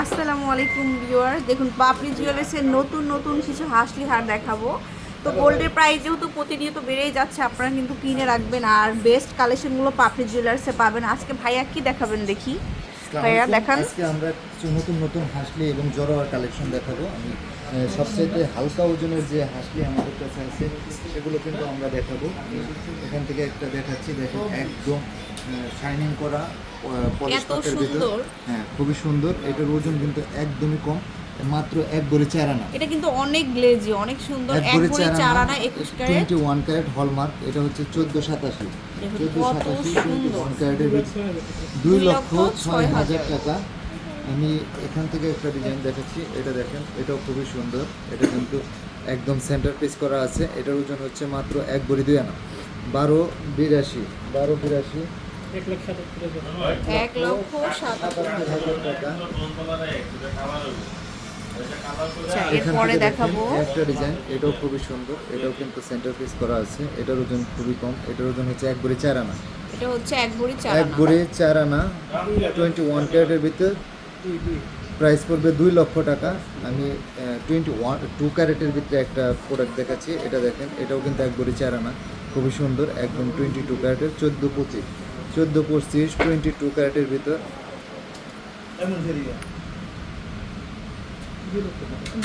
আসসালামু আলাইকুম ভিউয়ার দেখুন পাপড়ি জুয়েলার্সের নতুন নতুন কিছু হাসলি হার দেখাবো। তো গোল্ডের প্রাইস যেহেতু প্রতিনিয়ত বেড়েই যাচ্ছে আপনারা কিন্তু কিনে রাখবেন। আর বেস্ট কালেকশনগুলো পাপড়ি জুয়েলার্সে পাবেন। আজকে ভাইয়া কি দেখাবেন দেখি? ভাইয়া দেখান। আজকে আমরা কিছু নতুন নতুন হাসলি এবং জড়োয়ার কালেকশন দেখাবো। আমি সবচাইতে হালকা ওজনের যে হাসলি আমাদের কাছে আছে সেগুলো কিন্তু আমরা দেখাবো। এখান থেকে একটা দেখাচ্ছি দেখো একদম শাইনিং করা পলিশ ভিতর। হ্যাঁ খুবই সুন্দর। এটার ওজন কিন্তু একদমই কম মাত্র এক বড়ি চার আনা। এটা কিন্তু অনেক গ্লেজি অনেক সুন্দর এক ভরি চার আনা একুশ carat. Twenty one carat hallmark এটা হচ্ছে চোদ্দ সাতাশি। দেখুন চোদ্দ কত সাতাশি টোয়েন্টি সুন্দর। ওয়ান ক্যারেটের দুই লক্ষ ছয় হাজার। টাকা। আমি এখান থেকে একটা ডিজাইন দেখাচ্ছি। এটা দেখেন এটাও খুবই সুন্দর। এটা কিন্তু একদম সেন্টার পিস করা আছে। এটার ওজন হচ্ছে মাত্র এক বড়ি দুই আনা। বারো বিরাশি বারো বিরাশি। এক লক্ষ সাত সাতাত্তর হাজার টাকা। আচ্ছা এরপরে দেখাবো। একটা ডিজাইন এটাও খুবই সুন্দর। এটাও কিন্তু সেন্টার পিস করা আছে। এটার ওজন খুবই কম। এটার ওজন হচ্ছে এক বড়ি চার আনা। এটা হচ্ছে এক ভরি চার এক আনা। বড়ি চার আনা। টোয়েন্টি ওয়ান ক্যারেটের ভিতর প্রাইস পড়বে দুই লক্ষ টাকা। আমি টোয়েন্টি ওয়ান টু ক্যারেটের ভিতরে একটা প্রোডাক্ট দেখাচ্ছি এটা দেখেন এটাও কিন্তু এক বড়ি চার আনা খুবই সুন্দর একদম টোয়েন্টি টু ক্যারেটের চোদ্দ পঁচিশ। চোদ্দ পঁচিশ টোয়েন্টি টু ক্যারেটের ভিতর।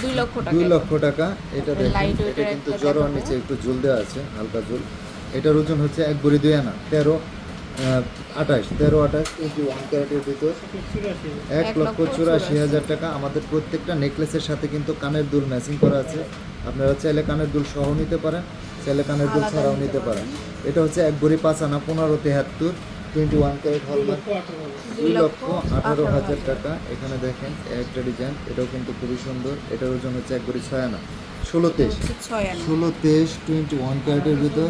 দুই লক্ষ টাকা। দুই লক্ষ টাকা এটা দেখেন এটা কিন্তু জ্বর নিচে একটু জুল দেওয়া আছে হালকা জুল এটার ওজন হচ্ছে এক বড়ি দুই আনা তেরো আঠাশ তেরো আঠাশ টোয়েন্টি ওয়ান ক্যারেটের ভিতর এক লক্ষ চুরাশি। হাজার টাকা। আমাদের প্রত্যেকটা নেকলেসের সাথে কিন্তু কানের দুল ম্যাচিং করা আছে। আপনারা চাইলে কানের দুল সহ নিতে পারেন চাইলে কানের দুল ছাড়াও নিতে নিতে পারেন। এটা হচ্ছে এক গড়ি পাঁচ আনা পনেরো তেহাত্তর। টোয়েন্টি ওয়ান ক্যারেট হলমার্ক দুই লক্ষ আঠারো হাজার টাকা। এখানে দেখেন একটা ডিজাইন এটাও কিন্তু খুবই সুন্দর। এটার ওজন হচ্ছে এক বড়ি ছয় আনা ষোলো তেইশ ষোলো তেইশ টোয়েন্টি ওয়ান ক্যারেটের ভিতর।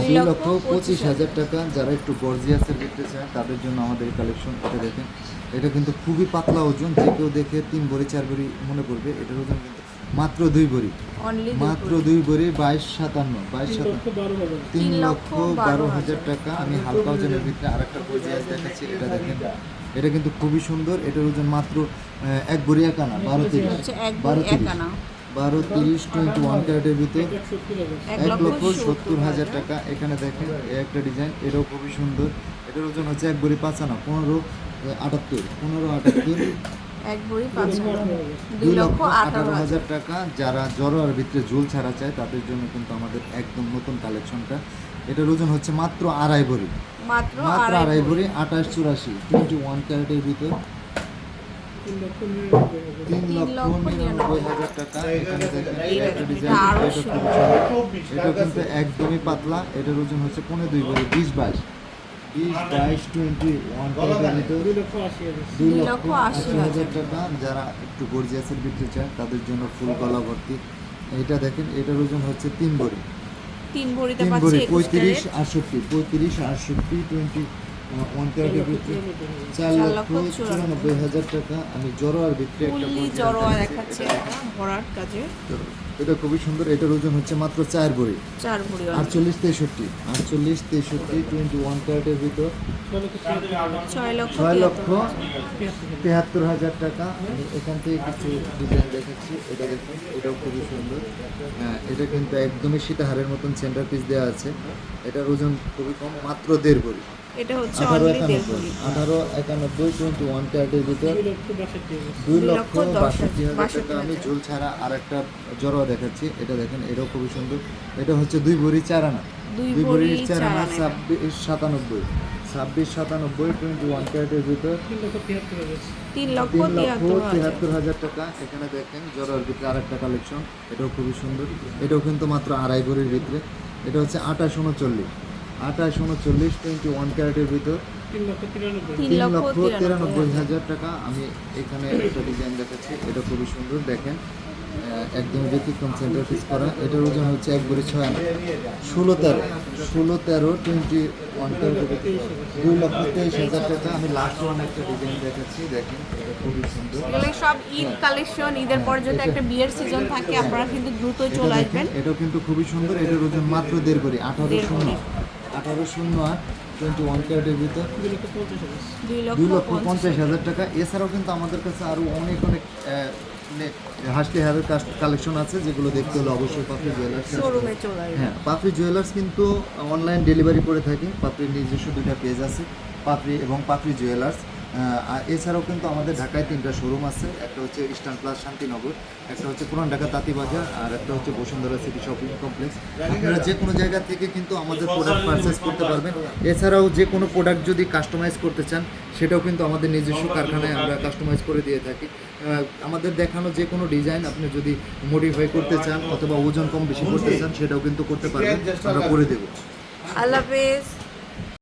দুই লক্ষ পঁচিশ হাজার টাকা। যারা একটু গর্জিয়াসের দেখতে চায় তাদের জন্য আমাদের কালেকশন এটা দেখেন। এটা কিন্তু খুবই পাতলা ওজন যে কেউ দেখে তিন ভরি চার ভরি মনে করবে। এটার ওজন কিন্তু মাত্র দুই ভরি মাত্র দুই ভরি বাইশ সাতান্ন বাইশ সাতান্ন। তিন লক্ষ বারো হাজার টাকা। আমি হালকা ওজনের ভিতরে আরেকটা গর্জিয়াস দেখাচ্ছি এটা দেখেন। এটা কিন্তু খুবই সুন্দর এটার ওজন মাত্র এক ভরি এক আনা বারো তিরিশ। বারো তিরিশ। বারো তিরিশ টোয়েন্টি ওয়ান ক্যারেটের ভিতরে এক লক্ষ সত্তর হাজার। টাকা। এখানে দেখেন একটা ডিজাইন এটাও খুবই সুন্দর। এটার ওজন হচ্ছে এক বড়ি পাঁচ আনা পনেরো আটাত্তর পনেরো আটাত্তর। এক ভরি পাঁচ দুই লক্ষ আঠারো হাজার। টাকা যারা জড়োয়ার ভিতরে ঝুল ছাড়া চায় তাদের জন্য কিন্তু আমাদের একদম নতুন কালেকশনটা। এটার ওজন হচ্ছে মাত্র আড়াই ভরি। মাত্র আড়াই ভরি। আঠাশ চুরাশি। টোয়েন্টি ওয়ান ক্যারেটের ভিতর। তিন লক্ষ নিরানব্বই হাজার টাকা। এখানে এটা কিন্তু একদমই পাতলা। এটার ওজন হচ্ছে পনেরো দুই ভরি বিশ বাইশ। বাইশ টোয়েন্টি ওয়ান ক্যারেটের দুই লক্ষ আশি হাজার। টাকা যারা একটু গর্জিয়াসের বিক্রি চায় তাদের জন্য ফুল গলা ভর্তি এটা দেখেন এটার ওজন হচ্ছে তিন ভরি তিন পাচ্ছি ভরি পঁয়ত্রিশ আটষট্টি পঁয়ত্রিশ আটষট্টি টোয়েন্টি ক্যারেটের ভিতরে চার লক্ষ চুরানব্বই হাজার টাকা। আমি জড়োয়ার ভিতরে একটা দেখাচ্ছি। এটা ভরাট কাজে এটা খুবই সুন্দর। এটার ওজন হচ্ছে মাত্র চার ভরি। চার ভরি আটচল্লিশ তেষট্টি। আটচল্লিশ তেষট্টি টোয়েন্টি ওয়ান ক্যারেটের ভিতর। ছয় লক্ষ তেহাত্তর হাজার। টাকা। আমি এখান থেকে কিছু ডিজাইন দেখাচ্ছি। এটা দেখুন এটাও খুবই সুন্দর। হ্যাঁ এটা কিন্তু একদমই সীতাহারের মতন সেন্টার পিস দেওয়া আছে। এটার ওজন খুবই কম মাত্র দেড় ভরি। এটা হচ্ছে আঠারো অনলি দেড় একানব্বই। ভরি আঠারো একানব্বই টোয়েন্টি ওয়ান ক্যারেটের ভিতর দুই লক্ষ বাষট্টি হাজার টাকা আমি ঝুল ছাড়া আর একটা জড়োয়া দেখাচ্ছি। এটা দেখেন এটাও খুবই সুন্দর। এটা হচ্ছে দুই ভরি চার আনা দুই ভরি চার আনা। ছাব্বিশ সাতানব্বই। ছাব্বিশ সাতানব্বই টোয়েন্টি ওয়ান ক্যারেটের ভিতর তিন লক্ষ তিয়াত্তর হাজার। টাকা। এখানে দেখেন ভিতরে আরেকটা কালেকশন এটাও খুবই সুন্দর। এটাও কিন্তু মাত্র আড়াই ভরির ভিতরে। এটা হচ্ছে আঠাশ উনচল্লিশ। আঠাশ উনচল্লিশ টোয়েন্টি ওয়ান ক্যারেটের ভিতর তিন লক্ষ তিরানব্বই হাজার। টাকা। আমি এখানে একটা ডিজাইন দেখাচ্ছি এটা খুবই সুন্দর দেখেন। একদম ব্যতিক্রম সেন্টার পিস করা। এটার ওজন হচ্ছে এক ভরি ছয় আনা। ষোলো তেরো ষোলো তেরো টোয়েন্টি ওয়ান দুই লক্ষ তেইশ হাজার টাকা। আমি লাস্ট ওয়ান একটা ডিজাইন দেখাচ্ছি দেখেন এটা খুবই সুন্দর। সব ঈদ কালেকশন ঈদের পর যদি একটা বিয়ের সিজন থাকে আপনারা কিন্তু দ্রুতই চলে আসবেন। এটাও কিন্তু খুবই সুন্দর। এটার ওজন মাত্র দেড় ভরি আঠারো শূন্য। ভরি। শূন্য আট টোয়েন্টি ওয়ান ক্যারেটের ভিতর। দুই লক্ষ পঞ্চাশ হাজার। টাকা। এছাড়াও কিন্তু আমাদের কাছে আরও অনেক অনেক হাসলি হারের কালেকশন আছে যেগুলো দেখতে হলে অবশ্যই পাপড়ি জুয়েলার্স হ্যাঁ পাপড়ি জুয়েলার্স কিন্তু অনলাইন ডেলিভারি করে থাকে। পাপড়ির নিজস্ব দুটা পেজ আছে পাপড়ি এবং পাপড়ি জুয়েলার্স এছাড়াও কিন্তু আমাদের ঢাকায় তিনটা শোরুম আছে। একটা হচ্ছে ইস্টার্ন প্লাস শান্তিনগর, একটা হচ্ছে পুরান ঢাকা তাঁতিবাজার আর একটা হচ্ছে বসুন্ধরা সিটি শপিং কমপ্লেক্স আপনারা যে কোনো জায়গা থেকে কিন্তু আমাদের প্রোডাক্ট পারচেস করতে পারবেন। এছাড়াও যে কোনো প্রোডাক্ট যদি কাস্টমাইজ করতে চান, সেটাও কিন্তু আমাদের নিজস্ব কারখানায় আমরা কাস্টমাইজ করে দিয়ে থাকি। আমাদের দেখানো যে কোনো ডিজাইন আপনি যদি মডিফাই করতে চান, অথবা ওজন কম বেশি করতে চান, সেটাও কিন্তু করতে পারবেন। আমরা করে দেবো। আল্লাহ হাফেজ।